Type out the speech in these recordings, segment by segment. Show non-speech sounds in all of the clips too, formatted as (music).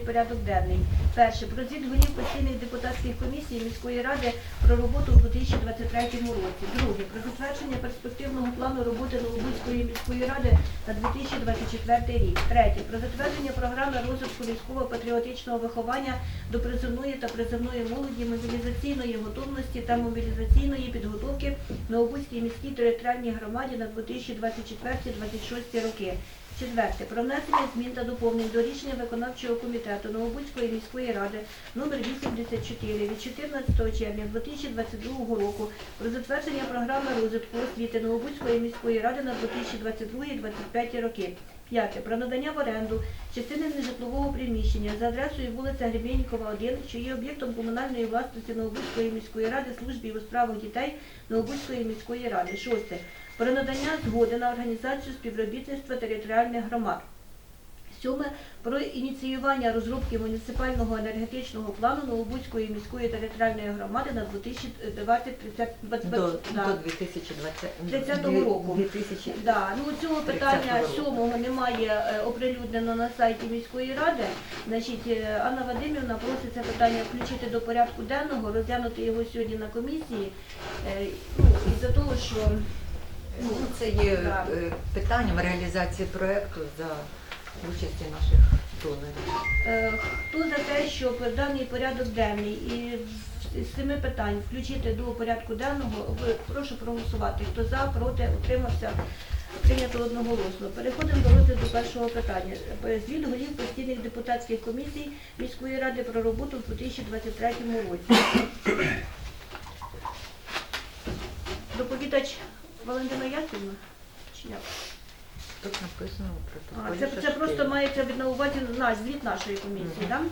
Порядок денний. Перше. Про звіт голів постійних депутатських комісій міської ради про роботу у 2023 році. Друге. Про затвердження перспективного плану роботи Новобузької міської ради на 2024 рік. Третє. Про затвердження програми розвитку військово-патріотичного виховання до призовної та призовної молоді, мобілізаційної готовності та мобілізаційної підготовки Новобузькій міській територіальній громаді на 2024-2026 роки. Четверте. Про внесення змін та доповнень до рішення виконавчого комітету Новобузької міської ради номер 84 від 14 червня 2022 року про затвердження програми розвитку освіти Новобузької міської ради на 2022-2025 роки. П'яте. Про надання в оренду частини нежитлового приміщення за адресою вулиця Гребєнікова, 1, що є об'єктом комунальної власності Новобузької міської ради службі у справах дітей Новобузької міської ради. Шосте. Про надання згоди на організацію співробітництва територіальних громад. Сьоме про ініціювання розробки муніципального енергетичного плану Новобузької міської територіальної громади на 2020 До, до 2020 30 року. Да, ну цього питання сьомого немає е, оприлюднено на сайті міської ради. Значить, е, Анна Вадимівна просить це питання включити до порядку денного, розглянути його сьогодні на комісії. Е, Ну, із-за того, що Ну, це є Да. питанням реалізації проекту за участі наших донорів. Е, Хто за те, щоб даний порядок денний і з семи питань включити до порядку денного, прошу проголосувати. Хто за, проти, утримався, прийнято одноголосно. Переходимо до розгляду першого питання. Е, Звіт голів постійних депутатських комісій міської ради про роботу в 2023 році. Доповідач Валентина Яківна? Чи? Тут написано в А, протоколі. це, це просто ти- мається від на увазі наш звіт нашої комісії, так?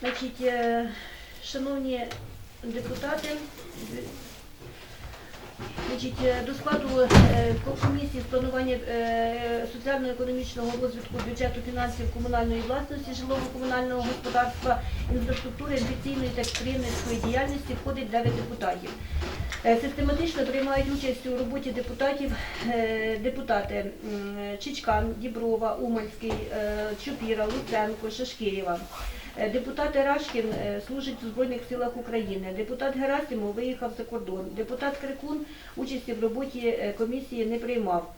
Значить, е, шановні депутати, значить, е, до складу е, ко- комісії з планування е, соціально-економічного розвитку бюджету фінансів комунальної власності, житлово-комунального господарства, інфраструктури, інфекційної та підприємницької діяльності входить 9 депутатів. Систематично приймають участь у роботі депутатів депутати Чичкан, Діброва, Уманський, е, Чупіра, Луценко, Шашкієва. Е, Депутат Рашкін е, служить у Збройних силах України. Депутат Герасимов виїхав за кордон. Депутат Крикун участі в роботі е, комісії не приймав.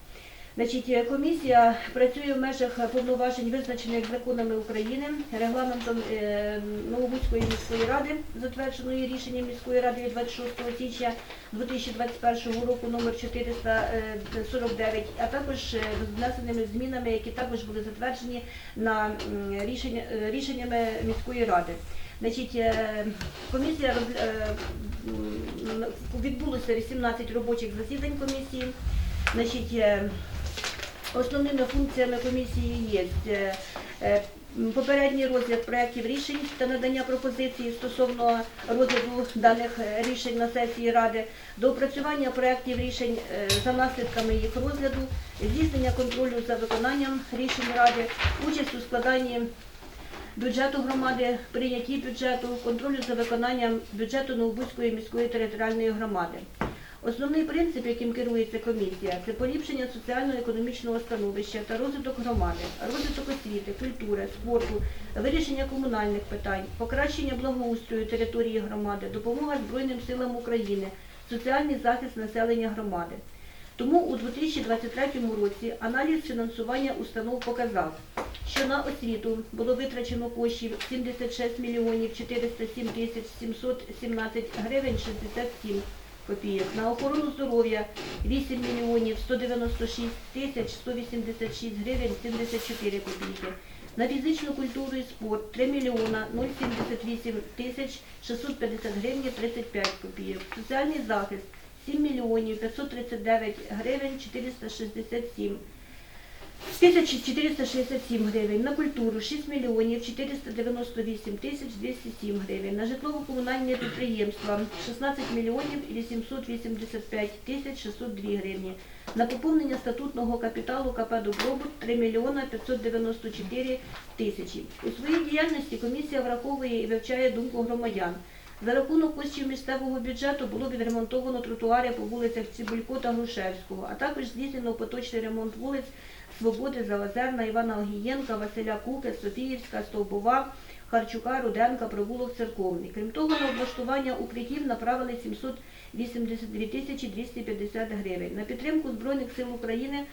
Значить, е, комісія працює в межах повноважень, визначених законами України, регламентом е, Новобузької міської ради, затвердженої рішенням міської ради від 26 січня 2021 року номер 449, а також е, внесеними змінами, які також були затверджені на рішення, е, рішеннями міської ради. Значить, е, комісія е, відбулося 18 робочих засідань комісії. Значить, е, Основними функціями комісії є е, е, попередній розгляд проєктів рішень та надання пропозицій стосовно розгляду даних рішень на сесії Ради, доопрацювання проєктів рішень е, за наслідками їх розгляду, здійснення контролю за виконанням рішень Ради, участь у складанні бюджету громади, прийнятті бюджету, контролю за виконанням бюджету Новобузької міської територіальної громади. Основний принцип, яким керується комісія, це поліпшення соціально-економічного становища та розвиток громади, розвиток освіти, культури, спорту, вирішення комунальних питань, покращення благоустрою території громади, допомога Збройним силам України, соціальний захист населення громади. Тому у 2023 році аналіз фінансування установ показав, що на освіту було витрачено коштів 76 мільйонів 407 тисяч 717 гривень 67 копійок. На охорону здоров'я 8 мільйонів 196 тисяч 186 гривень 74 копійки. На фізичну культуру і спорт 3 мільйона 078 тисяч 650 гривень 35 копійок. Соціальний захист 7 мільйонів 539 гривень 467 1467 гривень, на культуру 6 мільйонів 498 тисяч 207 гривень, на житлово-комунальні підприємства 16 мільйонів 885 тисяч 602 гривні, на поповнення статутного капіталу КП «Добробут» 3 мільйона 594 тисячі. У своїй діяльності комісія враховує і вивчає думку громадян. За рахунок коштів місцевого бюджету було відремонтовано тротуари по вулицях Цибулько та Грушевського, а також здійснено поточний ремонт вулиць Свободи, Залазерна, Івана Огієнка, Василя Куки, Софіївська, Стовбова, Харчука, Руденка, провулок Церковний. Крім того, на облаштування укриттів направили 782 тисячі 250 гривень. На підтримку Збройних сил України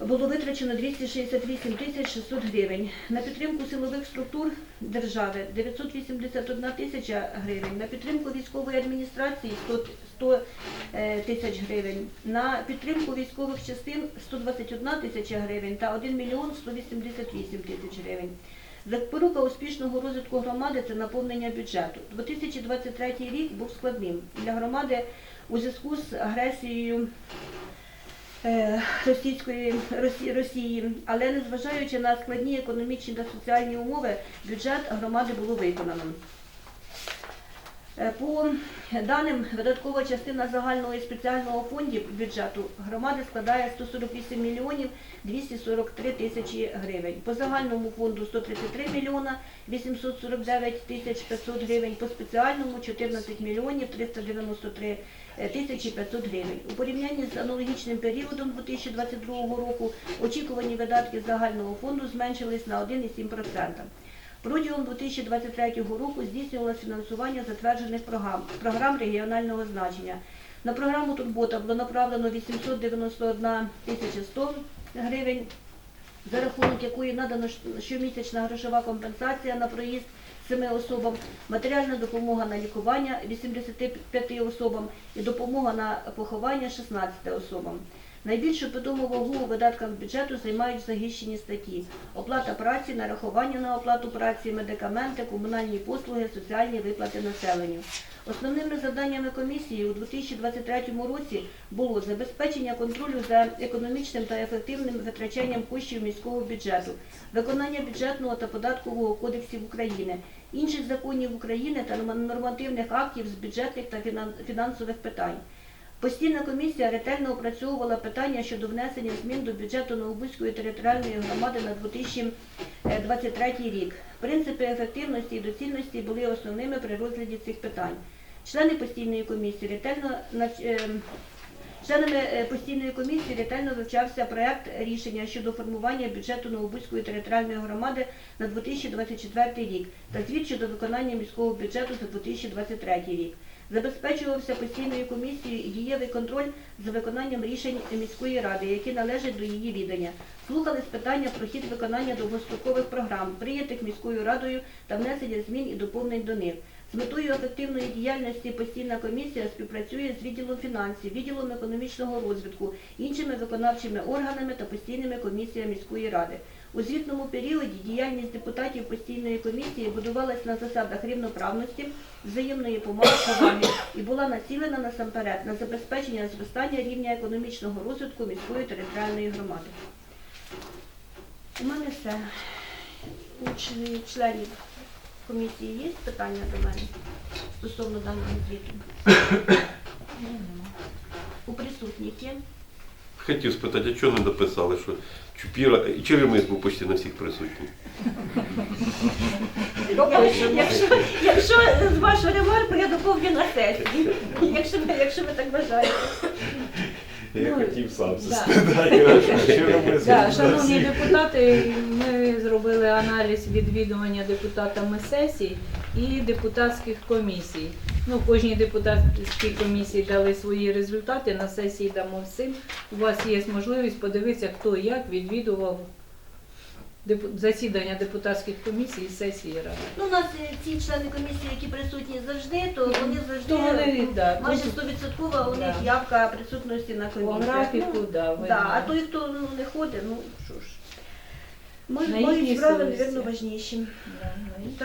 було витрачено 268 тисяч 600 гривень. На підтримку силових структур держави 981 тисяча гривень. На підтримку військової адміністрації 100 100 е, тисяч гривень. На підтримку військових частин 121 тисяча гривень та 1 мільйон 188 тисяч гривень. Запорука успішного розвитку громади це наповнення бюджету. 2023 рік був складним для громади у зв'язку з агресією російської Росі- Росії, але незважаючи на складні економічні та соціальні умови, бюджет громади було виконано. Е, По даним, видаткова частина загального і спеціального фондів бюджету громади складає 148 мільйонів 243 тисячі гривень. По загальному фонду 133 мільйона 849 тисяч 500 гривень, по спеціальному 14 мільйонів 393 тисячі 500 гривень. У порівнянні з аналогічним періодом 2022 року очікувані видатки загального фонду зменшились на 1,7%. Протягом 2023 року здійснювалося фінансування затверджених програм, програм регіонального значення. На програму Турбота було направлено 891 тисяча 100 гривень, за рахунок якої надано щомісячна грошова компенсація на проїзд семи особам, матеріальна допомога на лікування 85 особам і допомога на поховання 16 особам. Найбільшу питому вагу у видатках бюджету займають захищені статті: оплата праці, нарахування на оплату праці, медикаменти, комунальні послуги, соціальні виплати населенню. Основними завданнями комісії у 2023 році було забезпечення контролю за економічним та ефективним витрачанням коштів міського бюджету, виконання бюджетного та податкового кодексів України, інших законів України та нормативних актів з бюджетних та фінансових питань. Постійна комісія ретельно опрацьовувала питання щодо внесення змін до бюджету Новобузької територіальної громади на 2023 рік. Принципи ефективності і доцільності були основними при розгляді цих питань. Члени постійної комісії ретельно ем, Членами е, постійної комісії ретельно вивчався проект рішення щодо формування бюджету Новобузької територіальної громади на 2024 рік та звіт щодо виконання міського бюджету за 2023 рік. Забезпечувався постійною комісією і дієвий контроль за виконанням рішень міської ради, які належать до її відання. Слухались питання про хід виконання довгострокових програм, прийнятих міською радою та внесення змін і доповнень до них. Метою ефективної діяльності постійна комісія співпрацює з відділом фінансів, відділом економічного розвитку, іншими виконавчими органами та постійними комісіями міської ради. У звітному періоді діяльність депутатів постійної комісії будувалась на засадах рівноправності, взаємної поваги і була націлена насамперед на забезпечення зростання рівня економічного розвитку міської територіальної громади. У мене все. У член- членів комісії є питання до мене стосовно даного звіту? У присутніх є? Хотів спитати, а чого не дописали, що Чупіра і Черемис був почти на всіх присутній. Якщо, якщо з вашого ремарку я доповню на сесії, якщо, ви- якщо ви так бажаєте. Я Ну, хотів сам це (laughs) Що шановні депутати, ми зробили аналіз відвідування депутатами сесій і депутатських комісій. Ну, кожній депутатській комісії дали свої результати, на сесії дамо всім. У вас є можливість подивитися, хто як відвідував депу- засідання депутатських комісій і сесії ради. Ну, у нас е, ці члени комісії, які присутні завжди, то вони завжди То вони, да, майже тут 100% у них Да. явка присутності на по графіку, да, видно. Да, а той, хто ну, не ходить, ну що ж. Ми На мої справи, совісті. мабуть, важніші. Да, ну, і